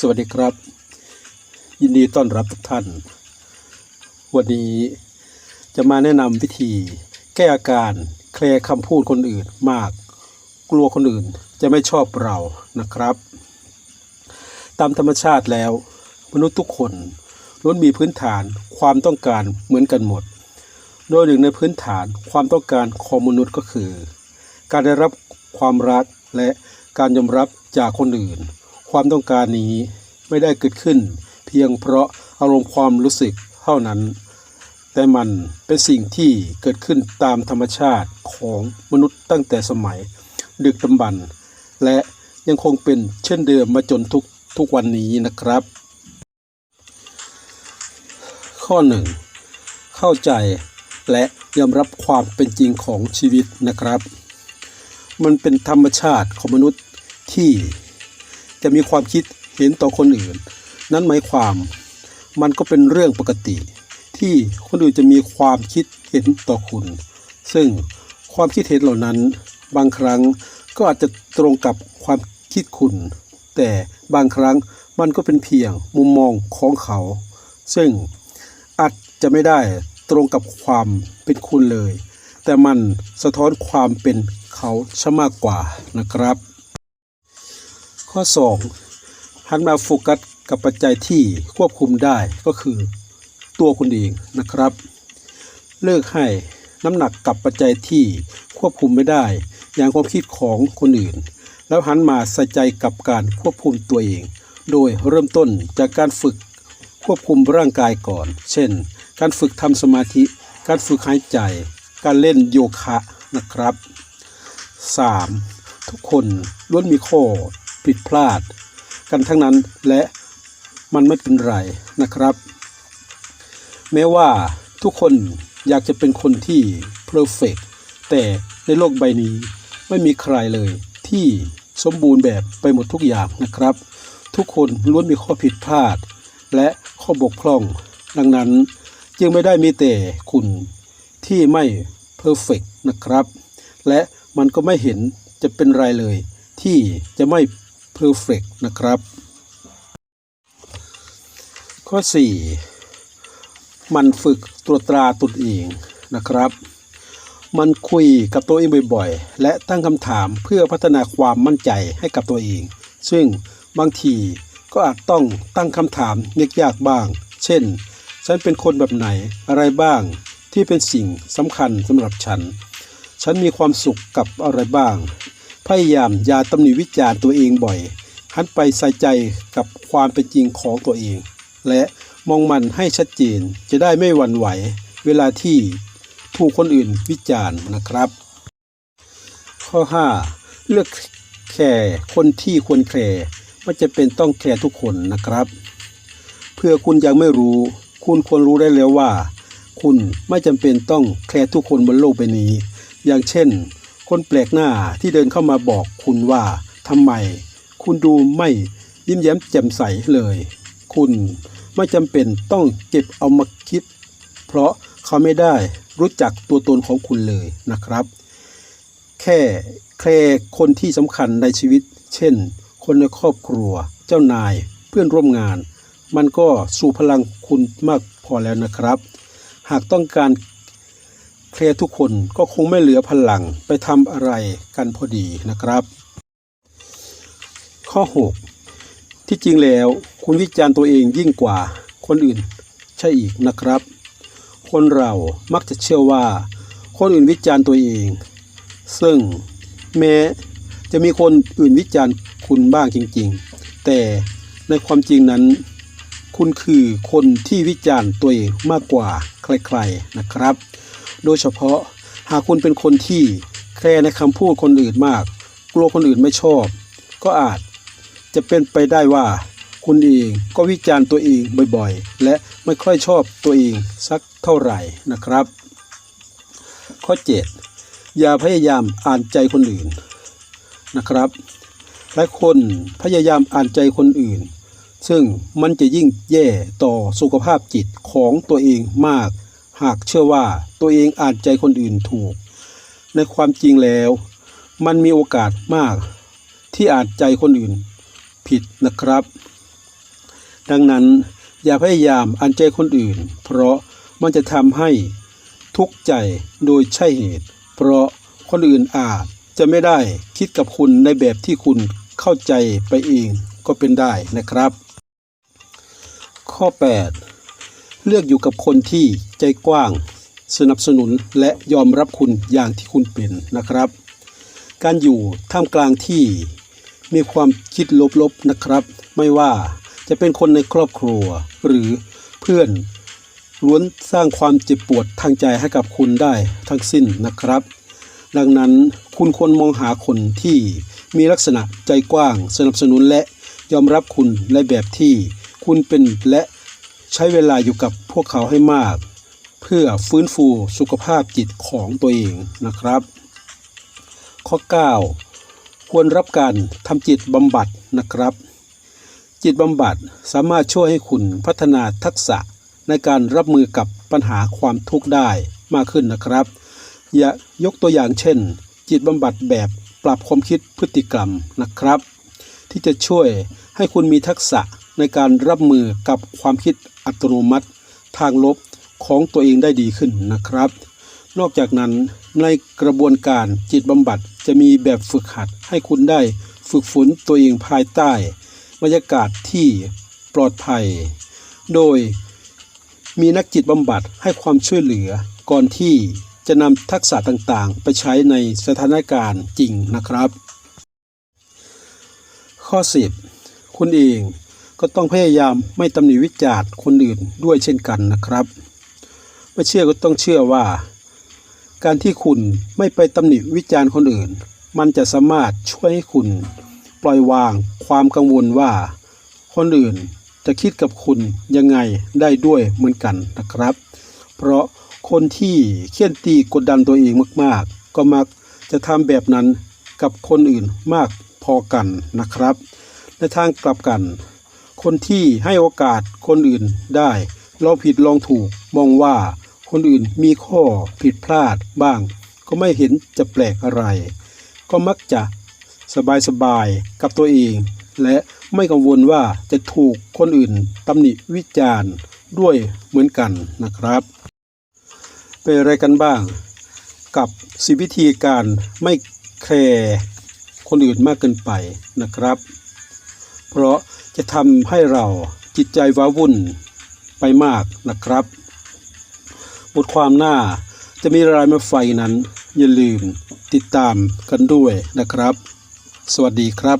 สวัสดีครับ ยินดีต้อนรับทุกท่าน วันนี้จะมาแนะนำวิธี แก้อาการแคลคำพูดคนอื่นมาก กลัวคนอื่นจะไม่ชอบเรานะครับ ตามธรรมชาติแล้ว มนุษย์ทุกคนล้วนมีพื้นฐานความต้องการเหมือนกันหมด โดยหนึ่งในพื้นฐานความต้องการของมนุษย์ก็คือ การได้รับความรักและการยอมรับจากคนอื่น ความต้องการนี้ไม่ได้เกิดขึ้น เพียงเพราะอารมณ์ความรู้สึกเท่านั้น แต่มันเป็นสิ่งที่เกิดขึ้นตามธรรมชาติของมนุษย์ตั้งแต่สมัย ดึกดำบรรพ์และยังคงเป็นเช่นเดิมมาจนทุกทุกวันนี้นะครับ ข้อหนึ่งเข้าใจและยอมรับความเป็นจริงของชีวิตนะครับ มันเป็นธรรมชาติของมนุษย์ที่ จะมีความคิดเห็นต่อคนอื่น นั่นหมายความมันก็เป็นเรื่องปกติ ที่คนอื่นจะมีความคิดเห็นต่อคุณ ซึ่งความคิดเห็นเหล่านั้น บางครั้งก็อาจจะตรงกับความคิดคุณ แต่บางครั้งมันก็เป็นเพียงมุมมองของเขา ซึ่งอาจจะไม่ได้ตรงกับความเป็นคุณเลย แต่มันสะท้อนความเป็นเขาชะมากกว่านะครับ ข้อ 2 หันมาโฟกัสกับปัจจัยที่ควบคุมได้ก็คือตัวคุณเองนะครับ เลิกให้น้ำหนักกับปัจจัยที่ควบคุมไม่ได้ อย่างความคิดของคนอื่น แล้วหันมาใส่ใจกับการควบคุมตัวเอง โดยเริ่มต้นจากการฝึกควบคุมร่างกายก่อน เช่น การฝึกทำสมาธิ การฝึกหายใจ การเล่นโยคะนะครับ 3. ทุกคนล้วนมีข้อ ผิดพลาด กันทั้งนั้นและมันไม่เป็นไรนะครับ แม้ว่าทุกคนอยากจะเป็นคนที่เพอร์เฟกแต่ในโลกใบนี้ไม่มีใครเลยที่สมบูรณ์แบบไปหมดทุกอย่างนะครับ ทุกคนล้วนมีข้อผิดพลาด และข้อบกพร่อง ดังนั้นจึงไม่ได้มีแต่คุณที่ไม่เพอร์เฟกนะครับ และมันก็ไม่เห็นจะเป็นไรเลย ที่จะไม่ เพอร์เฟกนะครับ ข้อ 4 มันฝึกตรวจตราตนเองนะครับ มันคุยกับตัวเองบ่อยๆ และตั้งคำถามเพื่อพัฒนาความมั่นใจให้กับตัวเอง ซึ่งบางทีก็อาจต้องตั้งคำถามยากๆบ้าง เช่น ฉันเป็นคนแบบไหนอะไรบ้างที่เป็นสิ่งสำคัญสำหรับฉัน ฉันมีความสุขกับอะไรบ้าง พยายามอย่าตำหนิวิจารณ์ตัวเองบ่อย หันไปใส่ใจกับความเป็นจริงของตัวเอง และมองมันให้ชัดเจนจะได้ไม่หวั่นไหว เวลาที่ถูกคนอื่นวิจารณ์นะครับ ข้อ 5 เลือกแคร์คนที่ควรแคร์ไม่จะเป็นต้องแคร์ทุกคนนะครับ เพื่อคุณยังไม่รู้ คุณควรรู้ได้แล้วว่า คุณไม่จำเป็นต้องแคร์ทุกคนบนโลกใบนี้ อย่างเช่น คนแปลกหน้าที่เดินเข้ามาบอกคุณว่าทำไม คุณดูไม่ยิ้มแย้มแจ่มใสเลย คุณไม่จำเป็นต้องเก็บเอามาคิด เพราะเขาไม่ได้รู้จักตัวตนของคุณเลยนะครับ แค่แคร์คนที่สำคัญในชีวิต เช่น คนในครอบครัว เจ้านายเพื่อนร่วมงาน มันก็สู่พลังคุณมากพอแล้วนะครับ หากต้องการ แคร์ทุกคนก็คงไม่เหลือพลังไปทำอะไรกันพอดีนะครับ ข้อ 6 ที่จริงแล้วคุณวิจารณ์ตัวเองยิ่งกว่าคนอื่นใช่อีกนะครับ คนเรามักจะเชื่อว่า คนอื่นวิจารณ์ตัวเอง ซึ่งแม้จะมีคนอื่นวิจารณ์คุณบ้างจริง ๆ แต่ในความจริงนั้น คุณคือคนที่วิจารณ์ตัวเองมากกว่าใครๆนะครับ โดยเฉพาะหากคุณเป็นคนที่แคร์ในคำพูดคนอื่นมาก กลัวคนอื่นไม่ชอบ ก็อาจจะเป็นไปได้ว่าคุณเองก็วิจารณ์ตัวเองบ่อยๆ และไม่ค่อยชอบตัวเองสักเท่าไหร่นะครับ ข้อ 7 อย่าพยายามอ่านใจคนอื่นนะครับ หลายคนพยายามอ่านใจคนอื่น ซึ่งมันจะยิ่งแย่ต่อสุขภาพจิตของตัวเองมาก หากเชื่อว่าตัวเองอ่านใจคนอื่นถูก ในความจริงแล้ว มันมีโอกาสมาก ที่อ่านใจคนอื่นผิดนะครับ ดังนั้นอย่าพยายามอันใจคนอื่น เพราะมันจะทำให้ทุกข์ใจโดยใช่เหตุ เพราะคนอื่นอาจจะไม่ได้คิดกับคุณในแบบที่คุณเข้าใจไปเองก็เป็นได้นะครับ ข้อ 8 เลือกอยู่กับคนที่ใจกว้าง สนับสนุนและยอมรับคุณอย่างที่คุณเป็นนะครับ การอยู่ท่ามกลางที่มีความคิดลบๆนะครับ ไม่ว่าจะเป็นคนในครอบครัว หรือเพื่อนล้วนสร้างความเจ็บปวดทางใจให้กับคุณได้ทั้งสิ้นนะครับ ดังนั้นคุณควรมองหาคนที่มีลักษณะใจกว้าง สนับสนุนและยอมรับคุณในแบบที่คุณเป็นและ ใช้เวลาอยู่กับพวกเขาให้มาก เพื่อฟื้นฟูสุขภาพจิตของตัวเองนะครับ ข้อ 9 ควรรับการทำจิตบำบัดนะครับ จิตบำบัดสามารถช่วยให้คุณพัฒนาทักษะในการรับมือกับปัญหาความทุกข์ได้มากขึ้นนะครับ อย่ายกตัวอย่างเช่น จิตบำบัดแบบปรับความคิดพฤติกรรมนะครับ ที่จะช่วยให้คุณมีทักษะ ในการรับมือกับความคิดอัตโนมัติทางลบของตัวเองได้ดีขึ้นนะครับ นอกจากนั้นในกระบวนการจิตบำบัดจะมีแบบฝึกหัดให้คุณได้ฝึกฝนตัวเองภายใต้บรรยากาศที่ปลอดภัย โดยมีนักจิตบำบัดให้ความช่วยเหลือก่อนที่จะนำทักษะต่างๆ ไปใช้ในสถานการณ์จริงนะครับ ข้อ 10 คุณเอง ก็ต้องพยายามไม่ตำหนิวิจารณ์คนอื่นด้วยเช่นกันนะครับไม่เชื่อก็ต้องเชื่อว่า การที่คุณไม่ไปตำหนิวิจารณ์คนอื่น มันจะสามารถช่วยให้คุณปล่อยวางความกังวลว่า คนอื่นจะคิดกับคุณยังไงได้ด้วยเหมือนกันนะครับ เพราะคนที่เคี่ยนตีกดดันตัวเองมาก ๆ ก็มักจะทำแบบนั้นกับคนอื่นมากพอกันนะครับ ในทางกลับกัน คนที่ให้โอกาสคนอื่นได้ลองผิดลองถูกมองว่าคนอื่นมีข้อผิดพลาดบ้าง ก็ไม่เห็นจะแปลกอะไร ก็มักจะสบายๆกับตัวเอง และไม่กังวลว่าจะถูกคนอื่นตำหนิวิจารณ์ด้วยเหมือนกันนะครับ เป็นอะไรกันบ้าง กับสิวิธีการไม่แคร์คนอื่นมากเกินไปนะครับ เพราะจะทำให้เราจิตใจว้าวุ่นไปมากนะครับ บทความหน้าจะมีรายมาไฟนั้น อย่าลืมติดตามกันด้วยนะครับ สวัสดีครับ